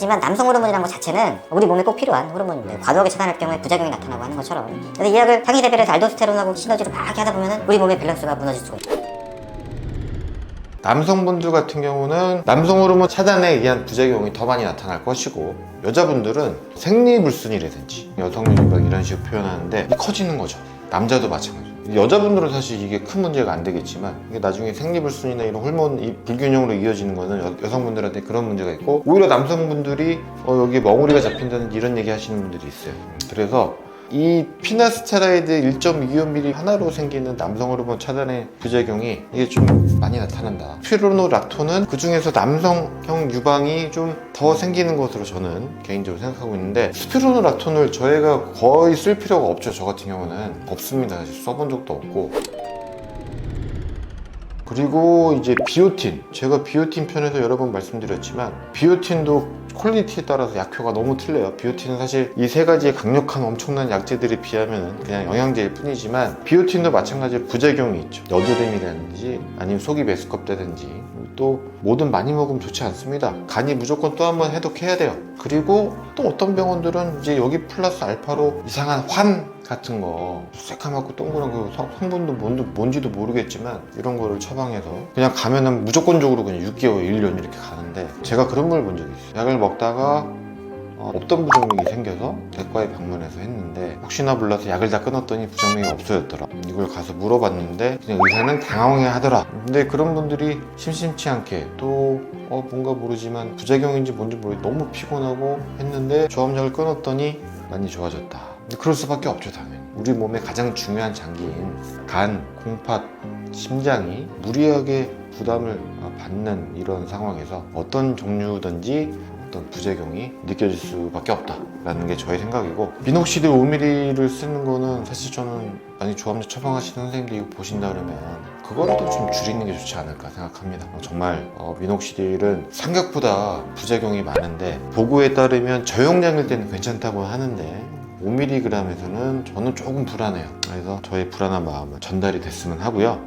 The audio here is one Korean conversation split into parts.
하지만 남성 호르몬이라는 것 자체는 우리 몸에 꼭 필요한 호르몬인데 과도하게 차단할 경우에 부작용이 나타나고 하는 것처럼. 그래서 이 약을 상위 레벨에서 알도스테론하고 시너지를 막 하다 보면은 우리 몸의 밸런스가 무너질 수가 있어요. 남성분들 같은 경우는 남성 호르몬 차단에 의한 부작용이 더 많이 나타날 것이고 여자분들은 생리 불순이라든지 여성유방 이런 식으로 표현하는데 이 커지는 거죠. 남자도 마찬가지 여자분들은 사실 이게 큰 문제가 안 되겠지만 이게 나중에 생리불순이나 이런 호르몬 이 불균형으로 이어지는 거는 여, 성분들한테 그런 문제가 있고 오히려 남성분들이 어, 여기 멍우리가 잡힌다는 이런 얘기 하시는 분들이 있어요. 그래서 이 피나스테라이드 1.25mm 하나로 생기는 남성 호르몬 차단의 부작용이 이게 좀 많이 나타난다. 피로노락토는 그 중에서 남성형 유방이 좀 더 생기는 것으로 저는 개인적으로 생각하고 있는데 스피로노락톤을 저희가 거의 쓸 필요가 없죠. 저 같은 경우는 없습니다. 사실 써본 적도 없고. 그리고 이제 비오틴 제가 비오틴 편에서 여러 번 말씀드렸지만 비오틴도 퀄리티에 따라서 약효가 너무 틀려요. 비오틴은 사실 이 세 가지의 강력한 엄청난 약재들에 비하면 그냥 영양제일 뿐이지만 비오틴도 마찬가지로 부작용이 있죠. 여드름이라든지 아니면 속이 메스껍다든지 또 뭐든 많이 먹으면 좋지 않습니다. 간이 무조건 또 한 번 해독해야 돼요. 그리고 또 어떤 병원들은 이제 여기 플러스 알파로 이상한 환 같은 거 새까맣고 동그란 그 성- 성분도 뭔- 뭔지도 모르겠지만 이런 거를 처방해서 그냥 가면은 무조건적으로 그냥 6개월, 1년 이렇게 가는데 제가 그런 걸 본 적이 있어요. 약을 먹다가 어, 없던 부정맥이 생겨서 내과에 방문해서 했는데 혹시나 몰라서 약을 다 끊었더니 부정맥이 없어졌더라 이걸 가서 물어봤는데 그냥 의사는 당황해 하더라. 근데 그런 분들이 심심치 않게 또 어, 뭔가 모르지만 부작용인지 뭔지 모르겠 너무 피곤하고 했는데 조합약을 끊었더니 많이 좋아졌다 그럴 수밖에 없죠 당연히. 우리 몸의 가장 중요한 장기인 간, 콩팥, 심장이 무리하게 부담을 받는 이런 상황에서 어떤 종류든지 어떤 부작용이 느껴질 수밖에 없다라는 게 저의 생각이고 미녹시딜 5mm를 쓰는 거는 사실 저는 만약 조합약 처방하시는 선생님들 이거 보신다 그러면 그거라도 좀 줄이는 게 좋지 않을까 생각합니다. 어, 정말 어, 미녹시딜은 생각보다 부작용이 많은데 보고에 따르면 저용량일 때는 괜찮다고 하는데 5mg에서는 저는 조금 불안해요. 그래서 저의 불안한 마음은 전달이 됐으면 하고요.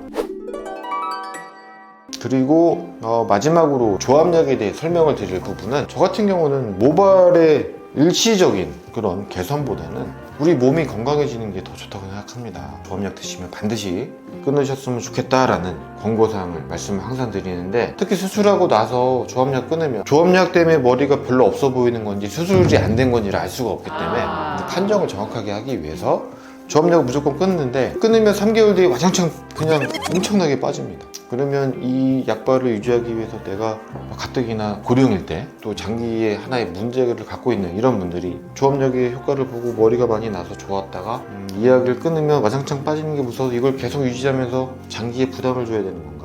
그리고 어, 마지막으로 조합약에 대해 설명을 드릴 부분은 저 같은 경우는 모발의 일시적인 그런 개선보다는 우리 몸이 건강해지는 게 더 좋다고 생각합니다. 조합약 드시면 반드시 끊으셨으면 좋겠다라는 권고사항을 말씀을 항상 드리는데 특히 수술하고 나서 조합약 끊으면 조합약 때문에 머리가 별로 없어 보이는 건지 수술이 안 된 건지를 알 수가 없기 때문에 아. 판정을 정확하게 하기 위해서 조합약을 무조건 끊는데 끊으면 3개월 뒤에 와장창 그냥 엄청나게 빠집니다. 그러면 이 약발을 유지하기 위해서 내가 가뜩이나 고령일 때 또 장기에 하나의 문제를 갖고 있는 이런 분들이 조합약의 효과를 보고 머리가 많이 나서 좋았다가 음, 이 약을 끊으면 와장창 빠지는 게 무서워서 이걸 계속 유지하면서 장기에 부담을 줘야 되는 건가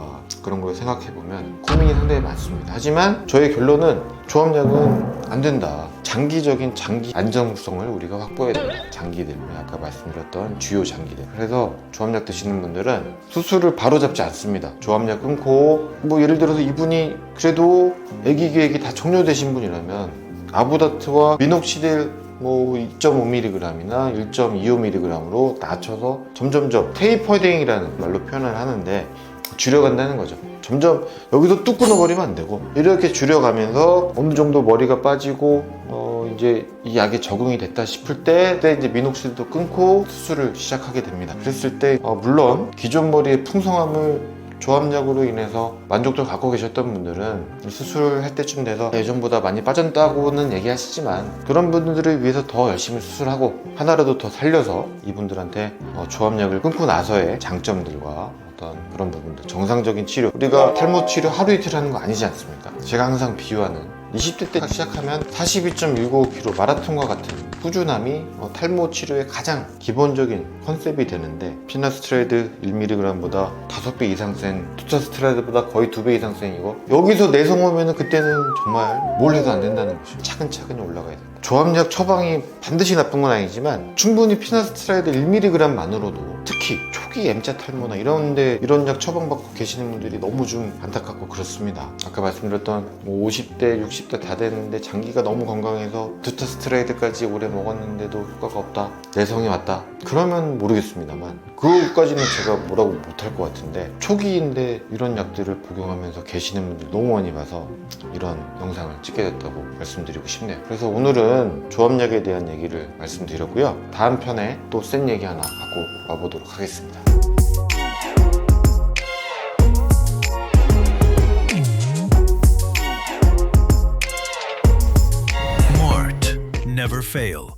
그런 걸 생각해 보면 고민이 상당히 많습니다. 하지만 저의 결론은 조합약은 안 된다. 장기적인 장기 안정성을 우리가 확보해야 된다. 장기들 아까 말씀드렸던 주요 장기들. 그래서 조합약 드시는 분들은 수술을 바로 잡지 않습니다. 조합약 끊고 뭐 예를 들어서 이분이 그래도 아기 계획이 다 종료되신 분이라면 아부다트와 미녹시딜 뭐 2.5mg이나 1.25mg으로 낮춰서 점점점 테이퍼딩이라는 말로 표현을 하는데 줄여간다는 거죠. 점점 여기서 뚝 끊어버리면 안 되고 이렇게 줄여가면서 어느 정도 머리가 빠지고 어 이제 이 약에 적응이 됐다 싶을 때 그때 이제 미녹실도 끊고 수술을 시작하게 됩니다. 그랬을 때 어, 물론 기존 머리의 풍성함을 조합약으로 인해서 만족도를 갖고 계셨던 분들은 수술할 때쯤 돼서 예전보다 많이 빠졌다고는 얘기하시지만 그런 분들을 위해서 더 열심히 수술하고 하나라도 더 살려서 이분들한테 어, 조합약을 끊고 나서의 장점들과 어떤 그런 부분들 정상적인 치료 우리가 탈모 치료 하루 이틀 하는 거 아니지 않습니까? 제가 항상 비유하는 20대 때 시작하면 42.195kg 마라톤과 같은 꾸준함이 어, 탈모 치료의 가장 기본적인 컨셉이 되는데 피나스트레이드 1mg보다 5배 이상 센 투타스트레이드보다 거의 2배 이상 센 이거? 여기서 내성 오면은 그때는 정말 뭘 해도 안 된다는 거죠. 차근차근히 올라가야 된다. 조합약 처방이 반드시 나쁜 건 아니지만 충분히 피나스트라이드 1mg만으로도 특히 초기 M자 탈모나 이런데 이런 약 처방받고 계시는 분들이 너무 좀 안타깝고 그렇습니다. 아까 말씀드렸던 뭐 50대, 60대 다 됐는데 장기가 너무 건강해서 두타스트라이드까지 오래 오래 먹었는데도 효과가 없다. 내성이 왔다. 그러면 모르겠습니다만 그거까지는 제가 뭐라고 못할 것 같은데 초기인데 이런 약들을 복용하면서 계시는 분들 너무 많이 봐서 이런 영상을 찍게 됐다고 말씀드리고 싶네요. 그래서 오늘은 조합약에 대한 얘기를 말씀드렸고요. 다음 편에 또 센 얘기 하나 갖고 와보도록 하겠습니다. Fail.